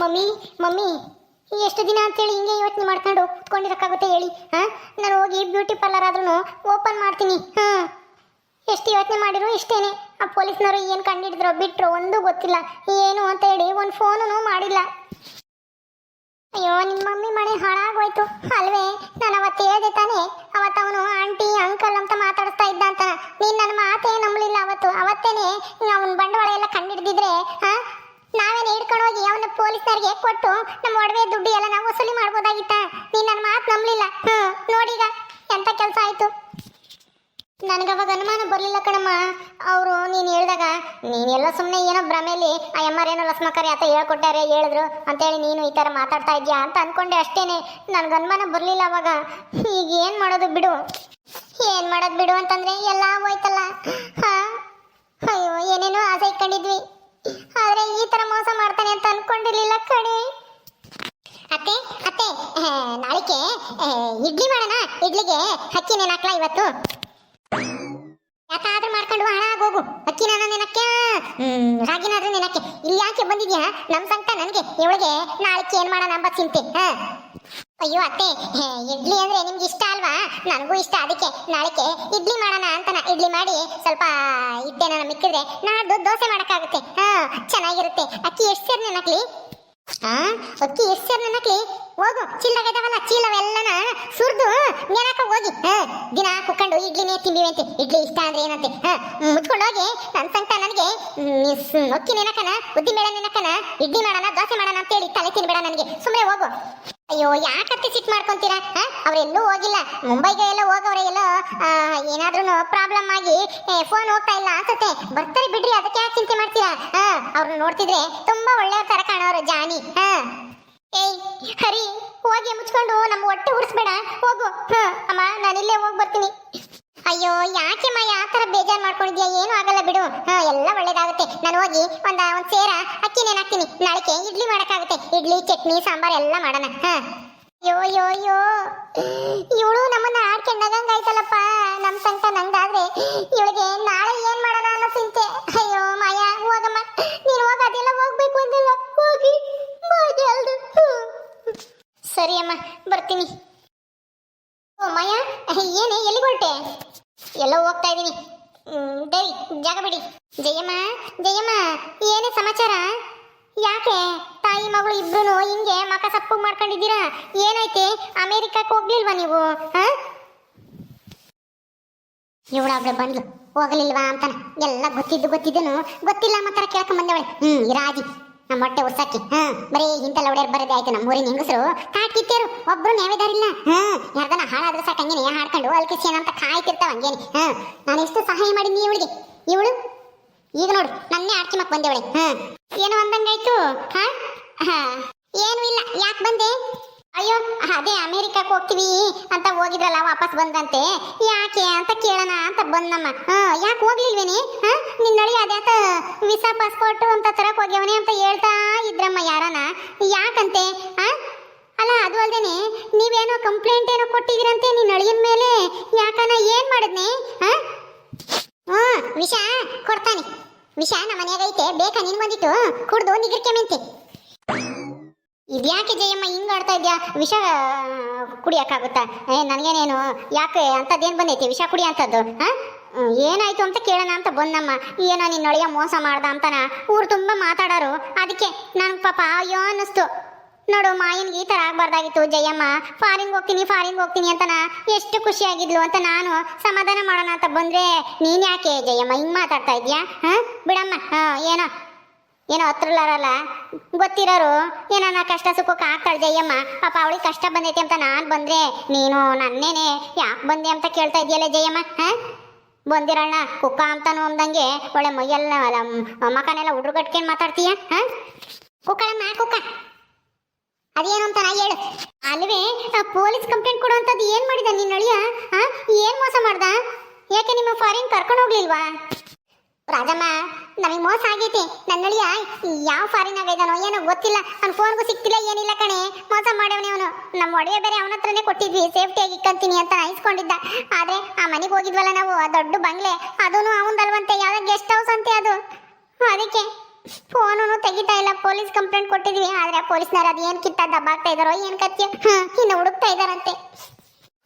Mummy mummy, ಎಷ್ಟು ದಿನ ಅಂತೇಳಿ ಹಿಂಗೆ ಯೋಚನೆ ಮಾಡ್ಕೊಂಡು ಕುತ್ಕೊಂಡಿರಕ್ಕಾಗುತ್ತೆ ಹೇಳಿ, ಹಾ? ನಾನು ಹೋಗಿ ಬ್ಯೂಟಿ ಪಾರ್ಲರ್ ಆದ್ರೂ ಓಪನ್ ಮಾಡ್ತೀನಿ, ಹಾ? ಎಷ್ಟು ಯೋಚನೆ ಮಾಡಿದ್ರು ಇಷ್ಟೇನೆ. ಆ ಪೊಲೀಸ್ನವರು ಏನು ಕಂಡಿಡಿದ್ರು ಬಿಟ್ಟರು ಒಂದೂ ಗೊತ್ತಿಲ್ಲ. ಏನು ಅಂತ ಹೇಳಿ ಒಂದು ಫೋನು ಮಾಡಿಲ್ಲ. ಅಯ್ಯೋ ನಿಮ್ಮ ಮಮ್ಮಿ ಮನೆ ಹಾಳಾಗೋಯ್ತು. ಅಲ್ವೇ, ನಾನು ಅವತ್ತು ಹೇಳಿದೆ ತಾನೇ, ಅವತ್ತು ಅವನು ಆಂಟಿ, ಅಂಕಲ್ ಅಂತ ಮಾತಾಡಿಸ್ತಾ ಇದ್ದ ಅಂತ. ನೀನು ನನ್ನ ಮಾತೇ ನಂಬಲಿಲ್ಲ ಅವತ್ತು. ಅವತ್ತೇನೆ ಅವನ ಬಂಡವಾಳ ಎಲ್ಲ ಕಂಡಿಡ್ದಿದ್ರೆ ಹಾ? ನಾವೇನು ಹಿಡ್ಕೊಂಡು ಹೋಗಿ ಅವನ ಪೊಲೀಸರಿಗೆ ಕೊಟ್ಟು ನಮ್ಮ ಒಡವೆ ದುಡ್ಡು ಎಲ್ಲ ನಾವು ವಸೂಲಿ ಮಾಡ್ಬೋದಾಗಿತ್ತ? ನೀ ನನ್ನ ಮಾತು ನಂಬಲಿಲ್ಲ. ಹ್ಞೂ ನೋಡೀಗ ಎಂಥ ಕೆಲಸ ಆಯಿತು. ಅವಾಗ ಅನುಮಾನ ಬರಲಿಲ್ಲ ಕಣಮ್ಮ. ಅವರು ನೀನು ಹೇಳಿದಾಗ ನೀನೆಲ್ಲ ಸುಮ್ಮನೆ ಏನೋ ಭ್ರಮೆಯಲ್ಲಿ ಆ ಎಮ್ಮರೇನೋ ಲಸ್ಮಕರಿ ಆತ ಹೇಳ್ಕೊಟ್ಟಾರೆ, ಹೇಳಿದ್ರು. ಅಂತೇಳಿ ನೀನು ಈ ಥರ ಮಾತಾಡ್ತಾ ಇದೆಯಾ? ಅಂತ ಅಂದ್ಕೊಂಡೆ ಅಷ್ಟೇನೆ. ನನಗೆ ಅನುಮಾನ ಬರಲಿಲ್ಲ ಅವಾಗ. ಈಗ ಏನು ಮಾಡೋದು ಬಿಡು. ಏನು ಮಾಡೋದು ಬಿಡು ಅಂತಂದರೆ ಎಲ್ಲ ಹೋಯ್ತಲ್ಲ. ಹಾಂ, ಅಯ್ಯೋ, ಏನೇನೋ ಆಸೆ ಇಟ್ಕೊಂಡಿದ್ವಿ. ಮೋಸ ಮಾಡ್ತಾನೆ ಅಂತ ಅನ್ಕೊಂಡಿರ್ಲಿಲ್ಲ ಕಣೆ. ಅತ್ತೆ ಅತ್ತೆ ನಾಳಿಕೆ ಇಡ್ಲಿ ಮಾಡೋಣ? ಇಡ್ಲಿಗೆ ಹಕ್ಕಿ ನೆನಕ್ಲ ಇವತ್ತು? ಯಾಕಾದ್ರೂ ಮಾಡ್ಕೊಂಡು ಹಣ ಆಗೋಗು. ಅಕ್ಕಿನ ನೆನಕ್ಕೆ? ರಾಗಿನಾದ್ರೂ ನೆನಕ್ಕೆ. ಇಲ್ಲಿ ಯಾಕೆ ಬಂದಿದ್ಯಾ? ನಮ್ ಸಂಕಟ ನನಗೆ. ಇವಳಿಗೆ ನಾಳಿಕೆ ಏನ್ ಮಾಡೋಣ ಅಂಬ ಚಿಂತೆ, ಹಾ? ಅಯ್ಯೋ ಅತ್ತೆ ಹೇ, ಇಡ್ಲಿ ಅಂದ್ರೆ ನಿಮ್ಗೆ ಇಷ್ಟ ಅಲ್ವಾ? ನನಗೂ ಇಷ್ಟ ಅದಕ್ಕೆ. ನಾಳೆಕ್ಕೆ ಇಡ್ಲಿ ಮಾಡೋಣ ಅಂತನ. ಇಡ್ಲಿ ಮಾಡಿ ಸ್ವಲ್ಪ ಹಿಟ್ಟೇನ ಮಿಕ್ಕಿದ್ರೆ ನಾಡ್ದು ದೋಸೆ ಮಾಡೋಕ್ಕಾಗುತ್ತೆ. ಹಾ ಚೆನ್ನಾಗಿರುತ್ತೆ. ಅಕ್ಕಿ ಎಷ್ಟು ಸೇರ್ ನೆನಕ್ಲಿ ಆ ಅಕ್ಕಿ ಎಷ್ಟು ಸೇರ್ ನೆನಕ್ಲಿ ಹೋಗು ಚೀಲದಾಗದವಲ್ಲ ಚೀಲವೆಲ್ಲನ ಸುರಿದು ನೆನಕ ಹೋಗಿ. ಹಾ ದಿನ ಕುಕ್ಕೊಂಡು ಇಡ್ಲಿನೇ ತಿಂದಿವಂತೆ ಇಡ್ಲಿ ಇಷ್ಟ ಅಂದ್ರೆ ಏನಂತೆ? ಹಾ ಮುಚ್ಕೊಂಡು ಹೋಗಿ ನನ್ನ ಸಂಕಟ ನನಗೆ ಅಕ್ಕಿ ನೆನಕನ ಉದ್ದಿನ ಬೇಳೆ ನೆನಕನ ಇಡ್ಲಿ ಮಾಡೋಣ ದೋಸೆ ಮಾಡೋಣ ಅಂತೇಳಿ ತಲೆ ತಿನ್ಬೇಡ ನನಗೆ. ಸುಮ್ಮನೆ ಹೋಗು. ಅಯ್ಯೋ ಯಾಕತ್ತೆ ಸಿಟ್ ಮಾಡ್ಕೊಂತೀರಾ? ಅವರೆಲ್ಲೂ ಹೋಗಿಲ್ಲ. ಮುಂಬೈಗೆ ಎಲ್ಲ ಹೋಗವ್ರೆ, ಎಲ್ಲೋ ಏನಾದ್ರೂ ಪ್ರಾಬ್ಲಮ್ ಆಗಿ ಫೋನ್ ಹೋಗ್ತಾ ಇಲ್ಲ ಅನ್ಸುತ್ತೆ. ಬರ್ತಾರೆ ಬಿಡ್ರಿ, ಅದಕ್ಕೆ ಯಾಕೆ ಚಿಂತೆ ಮಾಡ್ತೀರಾ? ಅವ್ರನ್ನ ನೋಡ್ತಿದ್ರೆ ತುಂಬಾ ಒಳ್ಳೆಯ ತರ ಕಾಣೋರು ಜಾನಿ. ಏಯ್, ಹರಿ, ಹೋಗಿ ಮುಚ್ಕೊಂಡು ನಮ್ಮ ಹೊಟ್ಟೆ ಉರಿಸ್ಬೇಡ. ಹೋಗು. ಅಮ್ಮ ನಾನಿಲ್ಲೇ ಹೋಗಿ ಬರ್ತೀನಿ. ಅಯ್ಯೋ, ಯಾಕೆ ಮಾ ಆ ಥರ ಬೇಜಾರು ಮಾಡ್ಕೊಂಡಿದ್ಯಾ? ಏನು ಆಗಲ್ಲ ಬಿಡು. ಹಾ, ಎಲ್ಲ ಒಳ್ಳೇದಾಗುತ್ತೆ. ನಾನು ಹೋಗಿ ಒಂದ, ಒಂದ್ ಸೇರ ಅಕ್ಕಿ ನೇನಾಕ್ತೀನಿ ನಾಳೆಗೆ ಇಡ್ಲಿ ಮಾಡೋಕ್ಕಾಗುತ್ತೆ. ಇಡ್ಲಿ, ಚಟ್ನಿ, ಸಾಂಬಾರ್ ಎಲ್ಲ ಮಾಡೋಣ. ಹಾ. ಅಯ್ಯೋ ಅಯ್ಯೋ ಅಯ್ಯೋ. ಇವಳು ನಮ್ಮನ್ನ ಆಡ್ಕೊಂಡಾಗಂಗ ಆಯ್ತಲ್ಲಪ್ಪ? ನಮ್ಮ ಸಂಕ ನಂಗಾದ್ರೆ ಇವಳಿಗೆ ನಾಳೆ ಏನ್ ಮಾಡೋಣ ಅನ್ನೋ ಚಿಂತೆ. ಅಯ್ಯೋ, ಮಾಯಾ, ಹೋಗಮ್ಮ. ನೀನು ಹೋಗ ಅದೆಲ್ಲ ಹೋಗ್ಬೇಕು ಅಂದಿಲ್ಲ. ಹೋಗಿ. ಸರಿ ಅಮ್ಮ, ಬರ್ತೀನಿ. ಓ, ಮಾಯಾ, ಏನೇ ಎಲ್ಲಿಗೆ ಹೊರಟೆ? ಎಲ್ಲೋ ಹೋಗ್ತಾ ಇದ್ದೀನಿ. ದೇವಿ ಜಾಗ ಬಿಡಿ. ಜಯಮ್ಮ ಜಯಮ್ಮ, ಏನೇ ಸಮಾಚಾರ? ಯಾಕೆ? ತಾಯಿ ಮಗಳು ಇಬ್ರು ಹಿಂಗೆ ಮಕ ಸಪ್ಪು ಮಾಡ್ಕೊಂಡಿದ್ದೀರಾ? ಏನೈತೆ ಅಮೇರಿಕಾಕ್ ಹೋಗ್ಲಿಲ್ವಾ ನೀವು? ಇವಳೊಬ್ಳೆ ಬಂದ್ಲು. ಹೋಗ್ಲಿಲ್ವಾ ಅಂತ ಎಲ್ಲ ಗೊತ್ತಿದ್ದು, ಗೊತ್ತಿದ್ದನು. ಗೊತ್ತಿಲ್ಲ ಮಾತ್ರ ಕೇಳ್ಕೊಂಡ್ ಬಂದವಳೆ ಹ್ಮ್ ರಾಜಿ. ನಮ್ಮ ಹೊಟ್ಟೆ ಉಸಾಕಿ ಹಾ, ಬರೀ ಇಂಥ ಒಡೆಯರ್ ಬರೋದೇ ಆಯ್ತು ನಮ್ಮ ಊರಿನ ಹೆಂಗಸರು. ಕಾಟ್ಕಿತ್ತೇರು ಒಬ್ರು ನೇವೇದಾರಿಲ್ಲ. ಹಾ, ಯಾರ್ದನ ಹಾಳಾದ್ರೆ ಸಾಕು ಹಂಗೇನೆ ಹಾಡ್ಕೊಂಡು ಅಲ್ಕಿಸಿ ಅಂತ ಕಾಯ್ತಿರ್ತಾವ ಹಂಗೇನೆ. ಹಾ, ನಾನು ಎಷ್ಟು ಸಹಾಯ ಮಾಡಿದ್ನಿ ಇವಳಿಗೆ? ಇವಳು? ಈಗ ನೋಡು, ನನ್ನೇ ಆಡ್ಕಿಮಕ್ ಬಂದೇವಳೆ. ಹಾ. ಏನು ಅಂದಂಗಾಯ್ತು ಹಾ? ಹಾ. ಏನು ಇಲ್ಲ, ಯಾಕೆ ಬಂದೆ? ಅಯ್ಯೋ, ಅದೇ ಅಮೇರಿಕಕ್ಕೆ ಹೋಗ್ತೀವಿ ಅಂತ ಹೋಗಿದ್ರಲ್ಲ, ವಾಪಸ್ ಬಂದಂತೆ ಯಾಕೆ ಅಂತ ಕೇಳೋಣ ಅಂತ ಬಂದಮ್ಮ ಹಾ, ಯಾಕೆ ಹೋಗ್ಲಿಲ್ವೇನೆ? ಹಾ ನಿನ್ನ ವಿಸಾ ಪಾಸ್ಪೋರ್ಟ್ ಅಂತ ತರಕ್ ಹೋಗ್ಯವನೆ ಅಂತ ಹೇಳ್ತಾ ಇದ್ರಮ್ಮ ಯಾರನ? ಯಾಕಂತೆ? ಅಲ್ಲ ಅದು ಅಲ್ದೇನೆ ನೀವೇನೋ ಕಂಪ್ಲೇಂಟ್ ಏನೋ ಕೊಟ್ಟಿದ್ದೀರಂತೆ ನಿನ್ನ ಅಳಿಯನ್ ಮೇಲೆ? ಯಾಕನ ಏನ್ ಮಾಡಿದ್ನಿ? ಹಾ ಹ್ಞೂ ವಿಷ ಕೊಡ್ತಾನೆ. ವಿಷ ನಮ್ಮ ಮನೆಯಾಗ ಐತೆ ಬೇಕಾ ನಿನ್ ಬಂದಿತ್ತು ಕುಡ್ದು ನಿಗಿರ್ಕೆಮೆಂತೆ ಇದ್ಯಾಕೆ ಜಯಮ್ಮ ಹಿಂಗ್ ಆಡ್ತಾ ಇದ್ಯಾ? ವಿಷ ಕುಡಿಯಕ್ಕಾಗುತ್ತಾ ಏ ನನಗೇನೇನು? ಯಾಕೆ ಅಂತದ್ದೇನು ಬಂದೈತಿ? ವಿಷ ಕುಡಿ ಅಂತದ್ದು? ಹಾ ಹ್ಮ್, ಏನಾಯ್ತು ಅಂತ ಕೇಳೋಣ ಅಂತ ಬಂದಮ್ಮ ಏನೋ ನಿನ್ನೊಳಗೆ ಮೋಸ ಮಾಡ್ದ ಅಂತನ ಊರು ತುಂಬ ಮಾತಾಡೋರು. ಅದಕ್ಕೆ ನನಗೆ ಪಾಪ ಅಯ್ಯೋ ಅನ್ನಿಸ್ತು. ನೋಡು, ಮಾಯನ್ಗೆ ಈ ಥರ ಆಗಬಾರ್ದಾಗಿತ್ತು ಜಯಮ್ಮ. ಫಾರಿನ್ಗೆ ಹೋಗ್ತೀನಿ ಫಾರಿನ್ಗೆ ಹೋಗ್ತೀನಿ ಅಂತನ ಎಷ್ಟು ಖುಷಿಯಾಗಿದ್ಲು ಅಂತ ನಾನು ಸಮಾಧಾನ ಮಾಡೋಣ ಅಂತ ಬಂದ್ರೆ ನೀನು ಯಾಕೆ ಜಯಮ್ಮ ಹಿಂಗ್ ಮಾತಾಡ್ತಾ ಇದ್ಯಾ? ಹಾಂ? ಬಿಡಮ್ಮ. ಹಾಂ, ಏನೋ ಏನೋ ಹತ್ರಲ್ಲಾರಲ್ಲ ಗೊತ್ತಿರೋರು ಏನೋ ನಾ ಕಷ್ಟ ಸುಖಕ್ಕೆ ಆಗ್ತಾಳೆ ಜಯಮ್ಮ. ಪಾಪ ಅವಳಿಗೆ ಕಷ್ಟ ಬಂದೈತೆ ಅಂತ ನಾನು ಬಂದ್ರೆ ನೀನು ನನ್ನೇನೆ ಯಾಕೆ ಬಂದೆ ಅಂತ ಕೇಳ್ತಾ ಇದೆಯಲ್ಲ ಜಯಮ್ಮ? ಹಾ? ಬಂದಿರಣ್ಣ, ಕುಕ್ಕ ಅಂತಾನು ಅಂದಂಗೆ ಒಳ್ಳೆ ಮೈಯೆಲ್ಲ ಮ್- ಮಕನೆಲ್ಲ ಹುಡ್ರು ಕಟ್ಕೊಂಡು ಮಾತಾಡ್ತೀಯ, ಹಾ? ಕುಕ್ಕಳಮ್ಮ ಕುಕ್ಕ. ಅದೇನು ಅಂತ ನಾ ಹೇಳು. ಅಲ್ವೇ ಪೊಲೀಸ್ ಕಂಪ್ಲೇಂಟ್ ಕೊಡುವಂಥದ್ದು ಏನು ಮಾಡಿದ ನಿನ್ನ ಅಳಿಯ ಹಾ? ಏನ್ ಮೋಸ ಮಾಡ್ದ? ಯಾಕೆ ನಿಮ್ಮ ಫಾರಿನ್ ಕರ್ಕೊಂಡು ಹೋಗ್ಲಿಲ್ವಾ? ರಾಜಮ್ಮ, ನಮಗೆ ಮೋಸ ಆಗೈತಿ. ನನ್ನ ಅಳಿಯ ಯಾವ ಫಾರಿನ್ ಆಗಿದಾನೋ ಏನೋ ಗೊತ್ತಿಲ್ಲ. ಅವ್ನ ಫೋನ್ಗೂ ಸಿಕ್ತಿಲ್ಲ ಏನಿಲ್ಲ ಕಣೆ. ಮೋಸ ಮಾಡವನೇ ಅವನು. ನಮ್ಮ ಒಡೆಯ ಬೇರೆ ಅವನ ಹತ್ರನೇ ಕೊಟ್ಟಿದ್ವಿ. ಸೇಫ್ಟಿಯಾಗಿ ಇಕ್ಕಂತೀನಿ ಅಂತ ಇಸ್ಕೊಂಡಿದ್ದ ಆದರೆ ಆ ಮನೆಗೆ ಹೋಗಿದ್ವಲ್ಲ ನಾವು, ಆ ದೊಡ್ಡ ಬಂಗ್ಲೆ. ಅದೂ ಅವನದಲ್ವಂತೆ. ಯಾವ ಗೆಸ್ಟ್ ಹೌಸ್ ಅಂತೆ ಅದು. ಅದಕ್ಕೆ ಫೋನು ತೆಗಿತಾ ಇಲ್ಲ. ಪೊಲೀಸ್ ಕಂಪ್ಲೇಂಟ್ ಕೊಟ್ಟಿದ್ವಿ. ಆದ್ರೆ ಪೊಲೀಸ್ನವ್ರು ಅದು ಅದೇನ್ ಕಿತ್ತ ದಬ್ಬಾಗ್ತಾ ಇದ್ದಾರೋ ಏನು ಕತ್ತಿ ಇನ್ನು ಹುಡುಕ್ತಾ ಇದ್ದಾರಂತೆ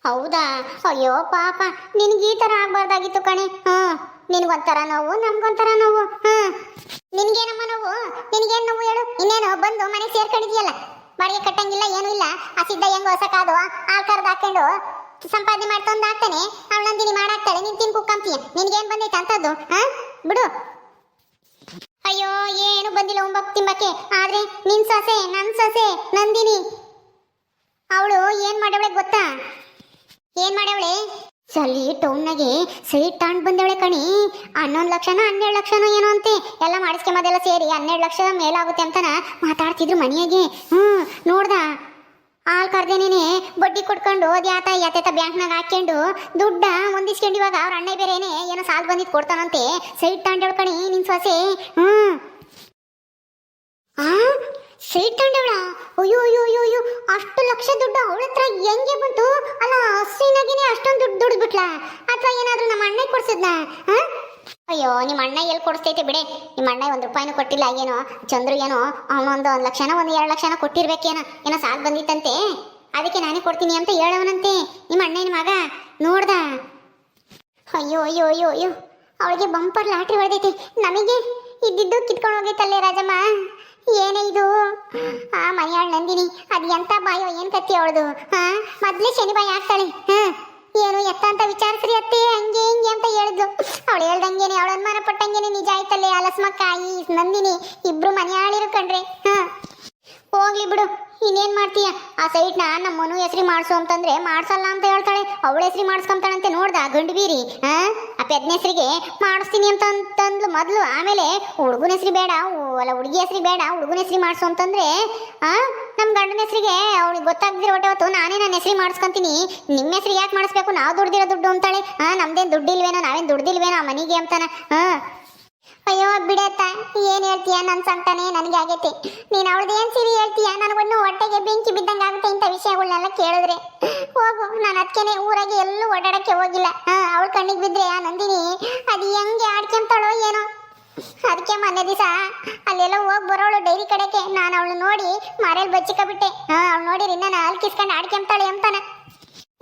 ಹೌದಾ? ಅಯ್ಯೋ ಪಾಪ. ನಿನ್ಗೆ ಈ ತರ ಆಗ್ಬಾರ್ದಾಗಿತ್ತು ಕಣೆ. ಹ್ಮ್ ನಿನ್ಗೊಂಥರ ನೋವು, ನಮ್ಗೊಂಥರ ನೋವು, ಹ್ಮ್. ನಿನ್ಗೇನಮ್ಮ ನೋವು? ನಿನ್ಗೇನ್ ನೋವು ಹೇಳು? ಇನ್ನೇನು, ಬಂದು ಮನೆ ಸೇರ್ಕೊಂಡಿದ್ಯಲ್ಲ? ಬಾಡಿಗೆ ಕಟ್ಟಂಗಿಲ್ಲ, ಏನು ಇಲ್ಲ. ಆ ಸಿದ್ಧ ಹೆಂಗ್ ಹೊಸಕಾದು ಆ ಕರ್ದು ಹಾಕೊಂಡು ಸಂಪಾದನೆ ಮಾಡ್ತೊಂದು ಹಾಕ್ತಾನೆ ಅವಳಂದಿನಿ ಮಾಡಾಕ್ತಾಳೆ. ನೀನ್ ತಿನ್ ಕುಕ್ಕಂತೀಯ ನಿನ್ಗೇನ್ ಬಂದೈತೆ ಅಂತದ್ದು, ಹಾ? ಬಿಡು. ಅಯ್ಯೋ, ಏನು ಬಂದಿಲ್ಲ ಒಂಬಕ್ ತಿಂಬಕ್ಕೆ. ಆದ್ರೆ ನಿನ್ ಸೊಸೆ, ನನ್ ಸೊಸೆ, ನಂದಿನಿ. ಅವಳು ಏನ್ ಮಾಡವಳೆ ಗೊತ್ತಾ? ಏನ್ ಮಾಡವಳೆ? ಸಲಿ ಟೌನ್ನಾಗೆ ಸೈಟ್ ತಗೊಂಡು ಬಂದವಳೆ ಕಣಿ. ಹನ್ನೊಂದು ಲಕ್ಷನ, ಹನ್ನೆರಡು ಲಕ್ಷನೋ ಏನೋ ಅಂತೆ. ಎಲ್ಲ ಮಾಡಿಸ್ಕೊಂಬದೆಲ್ಲ ಸೇರಿ ಹನ್ನೆರಡು ಲಕ್ಷ ಮೇಲಾಗುತ್ತೆ ಅಂತನ ಮಾತಾಡ್ತಿದ್ರು ಮನೆಯಾಗೆ. ಹ್ಞೂ ನೋಡ್ದ? ಹಾಲ್ ಕರ್ದೇನೇನೆ ಬಡ್ಡಿ ಕೊಟ್ಕೊಂಡು ಅದ್ಯಾತ ಯಾತೇತ ಬ್ಯಾಂಕ್ನಾಗ ಹಾಕ್ಕೊಂಡು ದುಡ್ಡ ಹೊಂದಿಸ್ಕೊಂಡು ಇವಾಗ ಅವ್ರ ಅಣ್ಣ ಬೇರೆನೆ ಏನೋ ಸಾಲ ಬಂದಿದ್ದು ಕೊಡ್ತಾನಂತೆ. ಸೈಟ್ ತಾಂಡೇಳ್ ಕಣಿ ನಿನ್ ಸೊಸೆ. ಹ್ಮ್. ಸೈಟ್ ಅಯ್ಯೋ ಅಯ್ಯೋ ಅಯ್ಯೋ ಅಯ್ಯೋ, ಅಷ್ಟು ಲಕ್ಷ ದುಡ್ಡು ಅವಳ ಹತ್ರ ಹೆಂಗೆ ಬಂತು? ಅಲ್ಲ, ಹಸಿನಾಗಿನೇ ಅಷ್ಟೊಂದು ದುಡ್ಡು ದುಡಿದ್ಬಿಟ್ಲಾ? ಅಥವಾ ಏನಾದ್ರೂ ನಮ್ಮ ಅಣ್ಣ ಕೊಡ್ಸಿದ್ನ? ಅಯ್ಯೋ, ನಿಮ್ಮ ಅಣ್ಣ ಎಲ್ಲಿ ಕೊಡಿಸ್ತೈತೆ ಬಿಡೆ. ನಿಮ್ಮ ಅಣ್ಣ ಒಂದು ರೂಪಾಯಿನೂ ಕೊಟ್ಟಿಲ್ಲ, ಏನೋ, ಚಂದ್ರು ಏನೋ, ಅವನೊಂದು ಒಂದು ಲಕ್ಷನ, ಒಂದು ಎರಡು ಲಕ್ಷನ ಕೊಟ್ಟಿರ್ಬೇಕೇನೋ, ಏನೋ ಸಾಲ ಬಂದಿತ್ತಂತೆ. ಅದಕ್ಕೆ ನಾನೇ ಕೊಡ್ತೀನಿ ಅಂತ ಹೇಳವನಂತೆ. ನಿಮ್ಮ ಅಣ್ಣನ ಮಗ, ನೋಡ್ದ? ಅಯ್ಯೋ ಅಯ್ಯೋ ಅಯ್ಯೋ ಅಯ್ಯೋ, ಅವಳಿಗೆ ಬಂಪರ್ ಲಾಟ್ರಿ ಹೊಡೆದೈತಿ. ನಮಗೆ ಇದ್ದಿದ್ದು ಕಿತ್ಕೊಂಡು ಹೋಗೈತಲ್ಲೇ ರಾಜಮ್ಮ. ಏನೇ ಇದು? ಆ, ಮನೆಯಾಳ್ ನಂದಿನಿ, ಅದು ಎಂತ ಬಾಯೋ, ಏನ್ ಕತ್ತಿ ಅವಳದು? ಹಾ ಮೊದ್ಲೇ ಶನಿ ಬಾಯಿ ಆಗ್ತಾಳೆ ಹಾ ಏನು ಎತ್ತ ಅಂತ ವಿಚಾರಿಸ್ರಿ ಅತ್ತೆ, ಹಂಗೆ ಹಿಂಗೆ ಅಂತ ಹೇಳಿದ್ಲು. ಅವಳು ಹೇಳ್ದಂಗೆನೆ, ಅವಳ ಅನುಮಾನ ಪಟ್ಟಂಗೆನೆ ನಿಜ ಆಯ್ತಲ್ಲೇ, ಅಲಸ್ಮಕ್ಕ, ಈ ನಂದಿನಿ, ಇಬ್ರು ಮನೆಯಾಳಿರು ಕಣ್ರಿ. ಹಾ ಹೋಗ್ಲಿ ಬಿಡು. ಇನ್ನೇನ್ ಮಾಡ್ತೀಯ? ಆ ಸೈಟ್ನ ನಮ್ಮ ಮನು ಹೆಸರಿ ಮಾಡಿಸು ಅಂತಂದ್ರೆ ಮಾಡ್ಸಲ್ಲ ಅಂತ ಹೇಳ್ತಾಳೆ. ಅವಳ ಹೆಸರಿ ಮಾಡಿಸ್ಕೊಂತಾಳಂತೆ ನೋಡ್ದ, ಗಂಡು ಬೀರಿ. ಆ? ಪೆದ್ನ ಹೆಸರಿಗೆ ಮಾಡಿಸ್ತೀನಿ ಅಂತ ಅಂತಂದ್ಲು ಮೊದ್ಲು. ಆಮೇಲೆ ಹುಡುಗನ ಹೆಸರಿ ಬೇಡ ಅಲ್ಲ ಹುಡುಗಿ ಹೆಸರಿ ಬೇಡ, ಹುಡುಗನ ಹೆಸರಿ ಮಾಡಿಸು ಅಂತಂದ್ರೆ, ಆ? ನಮ್ಮ ಗಂಡನ ಹೆಸರಿಗೆ ಅವಳಿಗೆ ಗೊತ್ತಾಗ್ದಿರೋ ಹೊಟ್ಟೆ ಹೊತ್ತು ನಾನೇ ನನ್ನ ಹೆಸರಿ ಮಾಡಿಸ್ಕೊಂತೀನಿ. ನಿಮ್ಮ ಹೆಸರಿಗೆ ಯಾಕೆ ಮಾಡಿಸ್ಬೇಕು? ನಾವು ದುಡ್ದಿರೋ ದುಡ್ಡು ಅಂತಾಳೆ. ಆ, ನಮ್ದೇನು ದುಡ್ಡಿಲ್ವೇನೋ, ನಾವೇನು ದುಡ್ಡಿಲ್ವೇನೋ ಆ ಮನೆಗೆ ಅಂತಾನ. ಹಾ ಏನ್ ಹೇಳ್ತೀಯ? ನನ್ ಸಂತಾನೆ ನನಗೆ ಆಗೈತೆ. ನೀನ್ ಏನ್ ಸಿರಿ ಹೇಳ್ತೀಯ? ನನಗೊಂದು ಹೊಟ್ಟೆಗೆ ಬೆಂಕಿ ಬಿದ್ದಂಗ ಆಗುತ್ತೆ ಇಂಥ ವಿಷಯಗಳನ್ನೆಲ್ಲ ಕೇಳಿದ್ರೆ. ಹೋಗು, ನಾನು ಅದಕ್ಕೇನೆ ಊರಾಗೆ ಎಲ್ಲೂ ಓಡಾಡಕ್ಕೆ ಹೋಗಿಲ್ಲ. ಆ ಅವಳ ಕಣ್ಣಿಗೆ ಬಿದ್ರೆ, ಆ ನಂದಿನಿ, ಅದು ಹೆಂಗೆ ಆಡ್ಕೊಂತಾಳೋ ಏನೋ. ಅದಕ್ಕೆ ಮೊನ್ನೆ ದಿವಸ ಅಲ್ಲೆಲ್ಲ ಹೋಗಿ ಬರೋಳು ಡೈರಿ ಕಡೆಗೆ. ನಾನು ಅವಳು ನೋಡಿ ಮರೇಲಿ ಬಚ್ಚಿಕಬಿಟ್ಟೆ ಹಾ, ಅವಳು ನೋಡಿರಿ ನಾನು ಅಲ್ಕಿಸ್ಕೊಂಡು ಆಡ್ಕೊಂತಾಳೆ ಅಂತಾನ.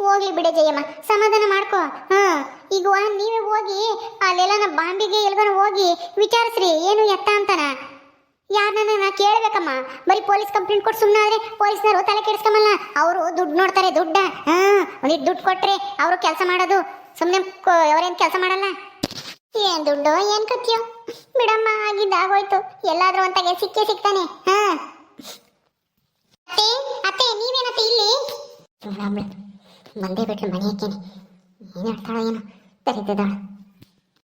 ಹೋಗ್ಲಿ ಬಿಡೆ ಜಯಮ್ಮ, ಸಮಾಧಾನ ಮಾಡ್ಕೋ. ಹಾ, ಈಗ ನೀವೇ ಹೋಗಿ ಅಲ್ಲೆಲ್ಲ ನಮ್ಮ ಬಾಂಬಿಗೆ ಎಲ್ಗನ ಹೋಗಿ ವಿಚಾರಿಸ್ರಿ, ಏನು ಎತ್ತ ಅಂತಾನ? ಯಾರನ್ನ ನಾ ಕೇಳ್ಬೇಕಮ್ಮ, ಬರೀ ಪೊಲೀಸ್ ಕಂಪ್ಲೇಂಟ್ ಕೊಟ್ಟು ಸುಮ್ಮನೆ ಆದ್ರೆ ಪೊಲೀಸ್ನವರು ತಲೆ ಕೆಡಿಸ್ಕೊಂಬಲ್ಲ. ಅವರು ದುಡ್ಡು ನೋಡ್ತಾರೆ, ದುಡ್ಡ. ಹಾ ಒಂದಿಟ್ಟು ದುಡ್ಡು ಕೊಟ್ಟರೆ ಅವರು ಕೆಲಸ ಮಾಡೋದು. ಸುಮ್ಮನೆ ಅವರೇನು ಕೆಲಸ ಮಾಡಲ್ಲ? ಏನ್ ದುಡ್ಡು, ಏನ್ ಕತ್ತಿಯೋ. ಬಿಡಮ್ಮ ಆಗಿದ್ದ ಆಗೋಯ್ತು ಎಲ್ಲಾದರೂ ಅಂತ ಸಿಕ್ಕೇ ಸಿಗ್ತಾನೆ. ಹಾ. ಅತ್ತೆ ಅತ್ತೆ, ನೀವೇನತ್ತೆ ಇಲ್ಲಿ? ಬಂದೇ ಬಿಟ್ಲು ಮನೆ ಹಾಕೇನೆ ಏನು ಹೇಳ್ತಾಳೋ ಏನು. ಕರೀತಿದ್ದಾಳ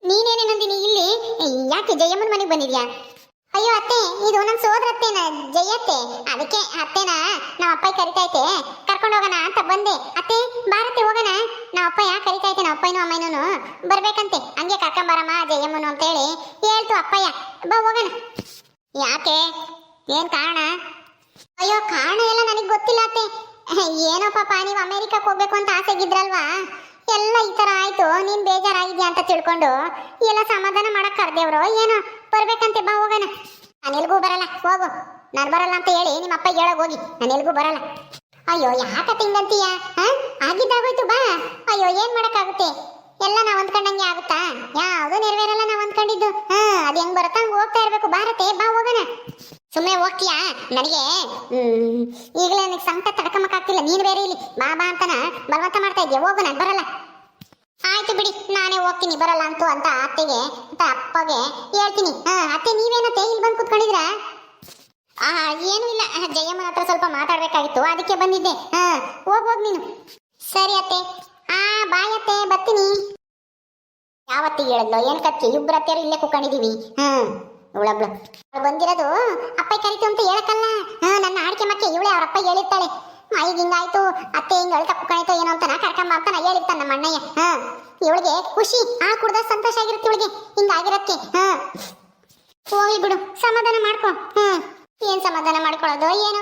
ನೀನೇನೆ ನಂದಿನಿ, ಇಲ್ಲಿ? ಯಾಕೆ ಜಯಮ್ಮನ ಮನೆಗೆ ಬಂದಿದ್ಯಾ? ಅಯ್ಯೋ, ಅತ್ತೆ, ಇದು ನನ್ನ ಸೋದರತ್ತೆನ, ಜಯತ್ತೆ? ಅದಕ್ಕೆ ಅತ್ತೆನ ನಮ್ಮ ಅಪ್ಪ ಕರಿತೈತೆ ಕರ್ಕೊಂಡು ಹೋಗೋಣ ಅಂತ ಬಂದೆ. ಅತ್ತೆ, ಬಾರತ್ತೆ, ಹೋಗೋಣ. ನಮ್ಮ ಅಪ್ಪ ಯಾಕೆ ಕರಿತೈತೆ ನಮ್ಮ ಅಪ್ಪನೂ ಅಮ್ಮನೂ ಬರ್ಬೇಕಂತೆ. ಹಂಗೆ ಕರ್ಕೊಂಬರಮ್ಮ, ಜಯಮ್ಮನು ಅಂತೇಳಿ ಹೇಳ್ತು ಅಪ್ಪಯ್ಯ. ಬಾ, ಹೋಗೋಣ. ಯಾಕೆ? ಏನ್ ಕಾರಣ? ಅಯ್ಯೋ, ಕಾರಣ ಎಲ್ಲ ನನಗೆ ಗೊತ್ತಿಲ್ಲ, ಅತ್ತೆ. ಏನೋ ಪಾಪ, ನೀವು ಅಮೆರಿಕಕ್ಕೆ ಹೋಗ್ಬೇಕು ಅಂತ ಆಸೆಗಿದ್ರಲ್ವಾ ಎಲ್ಲ ಈ ತರ ಆಯ್ತು, ನೀನು ಬೇಜಾರಾಗಿದ್ಯಾ ಅಂತ ತಿಳ್ಕೊಂಡು ಎಲ್ಲ ಸಮಾಧಾನ ಮಾಡಕ್ ಕರ್ದೇವ್ರು. ಏನೋ, ಬರ್ಬೇಕಂತೆ, ಬಾ, ಹೋಗೋಣ. ನಾನು ಬರಲ್ಲ, ಹೋಗು. ನಾನು ಬರಲ್ಲ ಅಂತ ಹೇಳಿ ನಿಮ್ಮ ಅಪ್ಪ ಹೇಳೋಗಿ ಹೋಗಿ. ನಾನು ಎಲ್ಗೂ ಬರಲ್ಲ. ಅಯ್ಯೋ, ಯಾಕೆ ತಿಂಗಂತೀಯ ಹಾ ಆಗಿದ್ದಾಗೋಯ್ತು, ಬಾ. ಅಯ್ಯೋ, ಏನು ಮಾಡೋಕ್ಕಾಗುತ್ತೆ? ಎಲ್ಲ ನಾವು ಅಂದ್ಕೊಂಡಂಗೆ ಆಗುತ್ತಾ? ಯಾವುದು ನೆರವೇರಲ್ಲ ನಾವು ಅಂದ್ಕೊಂಡಿದ್ದು ಹಾಂ ಅದು ಹೆಂಗೆ ಬರುತ್ತಾ ಹಂಗೆ ಹೋಗ್ತಾ ಇರಬೇಕು. ಭಾರತೆ ಬಾ, ಹೋಗೋಣ. ಸುಮ್ಮನೆ ಹೋಗ್ತೀಯಾ? ನನಗೆ ಈಗಲೇ ನನಗೆ ಸಂಕಟ ತಡ್ಕಮಕ್ಕಾಗ್ತಿಲ್ಲ ನೀನು ಬೇರೆ ಇಲ್ಲಿ ಬಾಬಾ ಅಂತನ ಬಲವಂತ ಮಾಡ್ತಾ ಇದೆಯಾ? ಹೋಗು, ನಾನು ಬರಲ್ಲ. ಆಯ್ತು ಬಿಡಿ, ನಾನೇ ಹೋಗ್ತೀನಿ, ಬರಲ್ಲ ಅಂತೂ ಅಂತ ಅತ್ತೆಗೆ, ಅಂತ ಅಪ್ಪಗೆ ಹೇಳ್ತೀನಿ. ಹಾ, ಅತ್ತೆ, ನೀವೇನತ್ತೆ? ಇಲ್ಲಿ ಬಂದು ಕುತ್ಕೊಂಡಿದ್ರಾ ಆ, ಏನೂ ಇಲ್ಲ. ಜಯಮ್ಮನ ಹತ್ರ ಸ್ವಲ್ಪ ಮಾತಾಡ್ಬೇಕಾಗಿತ್ತು. ಅದಕ್ಕೆ ಬಂದಿದ್ದೆ. ಹಾ, ಹೋಗ್ ಹೋಗ್ ನೀನು. ಸರಿ ಅತ್ತೆ. ಆ, ಬಾಯ್ ಅತ್ತೆ, ಬರ್ತೀನಿ. ಯಾವತ್ತಿಗೆ ಹೇಳಿದ್ಲು ಏನ್ ಕತ್ತಿ? ಇಬ್ಬರ ಅತ್ತೆಯರು ಇಲ್ಲೇ ಕುತ್ಕೊಂಡಿದೀವಿ. ಹ್ಮ್. ಅವಳು ಬಂದಿರೋದು ಅಪ್ಪ ಕರಿತು ಅಂತ ಹೇಳಕ್ಕಲ್ಲ. ನನ್ನ ಆಡಿಕೆ ಮಕ್ಕೆ ಇವಳೆ ಅವ್ರ ಅಪ್ಪ ಹೇಳಿರ್ತಾಳೆ. ಈಗ ಹಿಂಗಾಯ್ತು ಅತ್ತೆ ಹಿಂಗ್ ಅಳ್ತ ಏನೋ ಅಂತ ನಾ ಕರ್ಕೊಂಬ ಅಂತ ನಾ ಹೇಳಿರ್ತಾನೆ ನಮ್ಮ ಅಣ್ಣಯ್ಯ. ಹಾ, ಇವಳಿಗೆ ಖುಷಿ, ಆ ಕುಡ್ದ ಸಂತೋಷ ಆಗಿರುತ್ತೆ ಇವಳಿಗೆ. ಹಿಂಗಾಗಿರತ್ತೆ ಹಾ. ಹೋಗ್ಲಿ ಬಿಡು, ಸಮಾಧಾನ ಮಾಡ್ಕೊ. ಹ್ಮ್. ಏನ್ ಸಮಾಧಾನ ಮಾಡ್ಕೊಳ್ಳೋದು ಏನು?